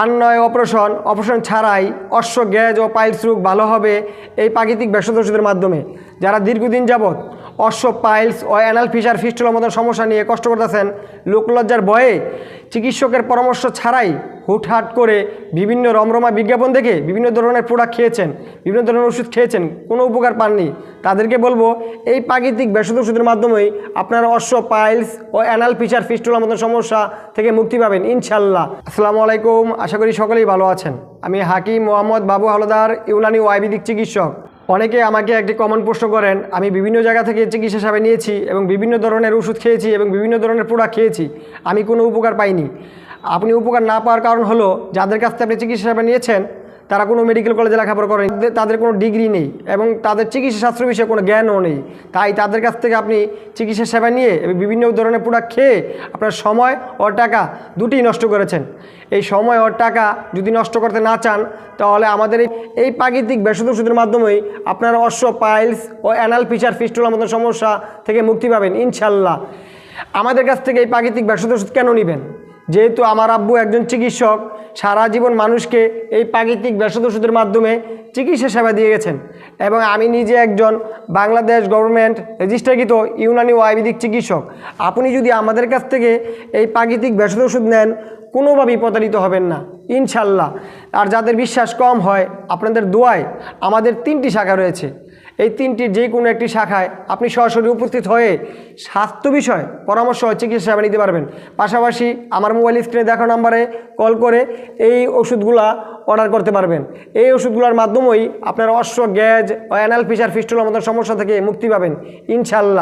আন্নয় operation operation ছাড়াই অশ্ব গ্যাজ ও piles রোগ ভালো হবে এই প্রাকৃতিক ভেষজ ওষুধের মাধ্যমে। যারা দীর্ঘদিন যাবৎ অশ্ব পাইলস ও অ্যানাল ফিশার ফিস্টুলার মতন সমস্যা নিয়ে কষ্ট করতেছেন, লোকলজ্জার ভয়ে চিকিৎসকের পরামর্শ ছাড়াই হুটহাট করে বিভিন্ন রমরমা বিজ্ঞাপন দেখে বিভিন্ন ধরনের প্রোডাক্ট খেয়েছেন, বিভিন্ন ধরনের ওষুধ খেয়েছেন, কোনো উপকার পাননি। তাদেরকে বলব, এই প্রাকৃতিক ভেষজ ওষুধের মাধ্যমেই আপনারা অশ্ব, পাইলস ও অ্যানাল ফিচার ফিস্টুলার মতন সমস্যা থেকে মুক্তি পাবেন ইনশাল্লাহ আসসালামু আলাইকুম, আশা করি সকলেই ভালো আছেন। আমি হাকিম মোহাম্মদ বাবু হালদার, ইউনানি ও আয়ুর্বেদিক চিকিৎসক। অনেকে আমাকে একটি কমন প্রশ্ন করেন, আমি বিভিন্ন জায়গা থেকে চিকিৎসা হিসাবে নিয়েছি এবং বিভিন্ন ধরনের ওষুধ খেয়েছি এবং বিভিন্ন ধরনের প্রোডাক্ট খেয়েছি, আমি কোনো উপকার পাইনি। আপনি উপকার না পাওয়ার কারণ হলো, যাদের কাছ থেকে আপনি চিকিৎসা সেবা নিয়েছেন, তারা কোনো মেডিকেল কলেজে লেখাপড়া করেন, তাদের কোনো ডিগ্রি নেই, এবং তাদের চিকিৎসা শাস্ত্র বিষয়ে কোনো জ্ঞানও নেই। তাই তাদের কাছ থেকে আপনি চিকিৎসা সেবা নিয়ে বিভিন্ন ধরনের প্রোডাক্ট খেয়ে আপনার সময় ও টাকা দুটি নষ্ট করেছেন। এই সময় ও টাকা যদি নষ্ট করতে না চান, তাহলে আমাদের এই এই প্রাকৃতিক ভেষজ ওষুধের মাধ্যমেই আপনার অশ্ব পাইলস ও অ্যানাল ফিচার ফিস্টুলার মতন সমস্যা থেকে মুক্তি পাবেন, ইনশাল্লাহ। আমাদের কাছ থেকে এই প্রাকৃতিক ভেষজ ওষুধ কেন নেবেন? যেহেতু আমার আব্বু একজন চিকিৎসক, সারা জীবন মানুষকে এই প্রাকৃতিক ভেষজ ওষুধের মাধ্যমে চিকিৎসা সেবা দিয়ে গেছেন। এবং আমি নিজে একজন বাংলাদেশ গভর্নমেন্ট রেজিস্ট্রাকৃত ইউনানি ও আয়ুর্বেদিক চিকিৎসক। আপনি যদি আমাদের কাছ থেকে এই প্রাকৃতিক ভেষজ ওষুধ নেন, কোনোভাবেই প্রতারিত হবেন না। ইনশাল্লাহ। আর যাদের বিশ্বাস কম হয়, আপনাদের দোয়ায় আমাদের তিনটি শাখা রয়েছে। এই তিনটির যে কোনো একটি শাখায় আপনি সরাসরি উপস্থিত হয়ে স্বাস্থ্য বিষয় পরামর্শ চিকিৎসা সেবা নিতে পারবেন। পাশাপাশি আমার মোবাইল স্ক্রিনে দেখা নাম্বারে কল করে এই ওষুধগুলা অর্ডার করতে পারবেন। এই ওষুধগুলোর মাধ্যমেই আপনার অশ্ব, গ্যাজ ও অ্যানাল ফিসার ফিস্টুলার মতো সমস্যা থেকে মুক্তি পাবেন। ইনশাল্লাহ